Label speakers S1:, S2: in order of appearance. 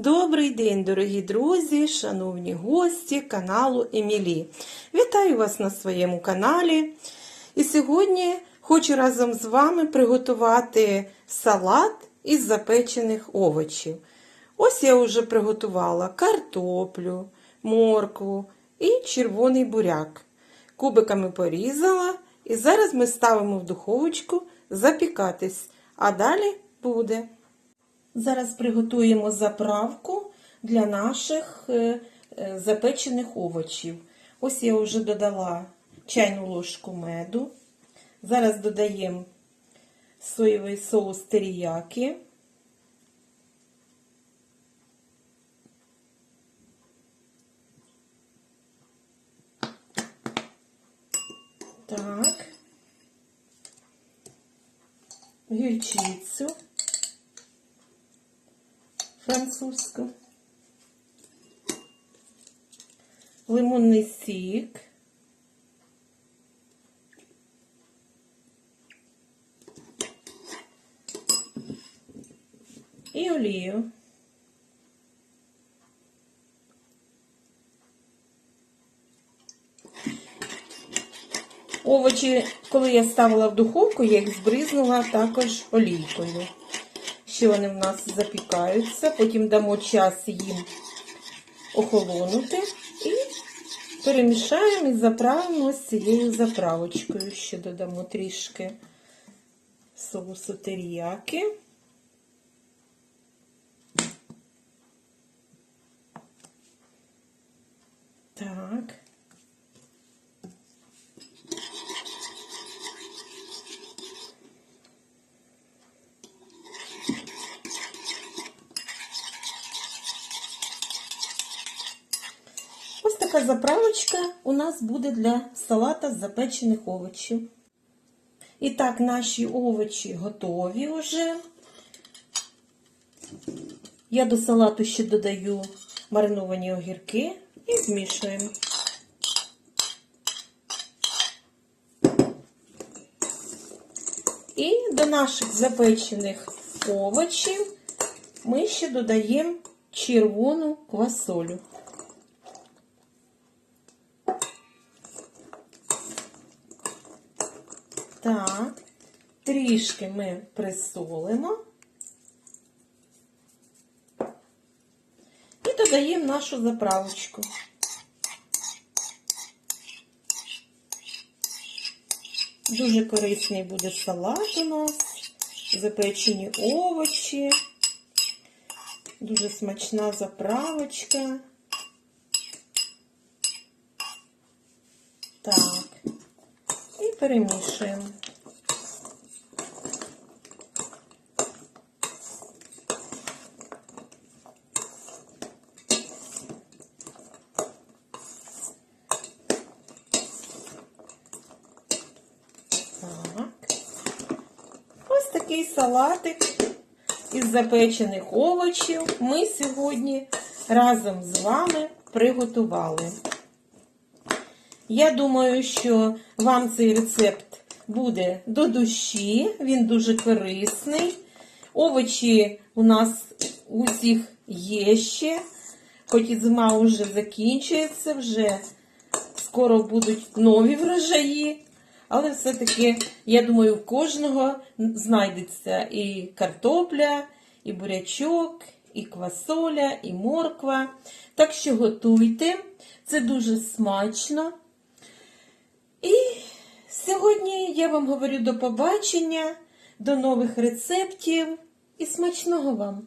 S1: Добрий день, дорогі друзі, шановні гості каналу Емілі. Вітаю вас на своєму каналі. І сьогодні хочу разом з вами приготувати салат із запечених овочів. Ось я вже приготувала картоплю, моркву і червоний буряк. Кубиками порізала, і зараз ми ставимо в духовочку запікатись, а далі буде. Зараз приготуємо заправку для наших е, е, запечених овочів. Ось я вже додала чайну ложку меду. Зараз додаємо соєвий соус теріяки. Так. Гірчицю французьку, лимонний сік, і олію. Овочі, коли я ставила в духовку, я їх збризнула також олійкою. Ще вони в нас запікаються, потім дамо час їм охолонути і перемішаємо і заправимо з цією заправочкою. Ще додамо трішки соусу теріяки. Так. Така заправочка у нас буде для салата з запечених овочів. І так, наші овочі готові вже. Я до салату ще додаю мариновані огірки і змішуємо. І до наших запечених овочів ми ще додаємо червону квасолю. Так, трішки ми присолимо. І додаємо нашу заправочку. Дуже корисний буде салат у нас, запечені овочі, дуже смачна заправочка. Так перемішуємо. Ось такий салатик із запечених овочів ми сьогодні разом з вами приготували. Я думаю, що вам цей рецепт буде до душі, він дуже корисний. Овочі у нас усіх є ще, хоч і зима вже закінчується, вже скоро будуть нові врожаї. Але все-таки, я думаю, у кожного знайдеться і картопля, і бурячок, і квасоля, і морква. Так що готуйте, це дуже смачно. І сьогодні я вам говорю до побачення, до нових рецептів і смачного вам!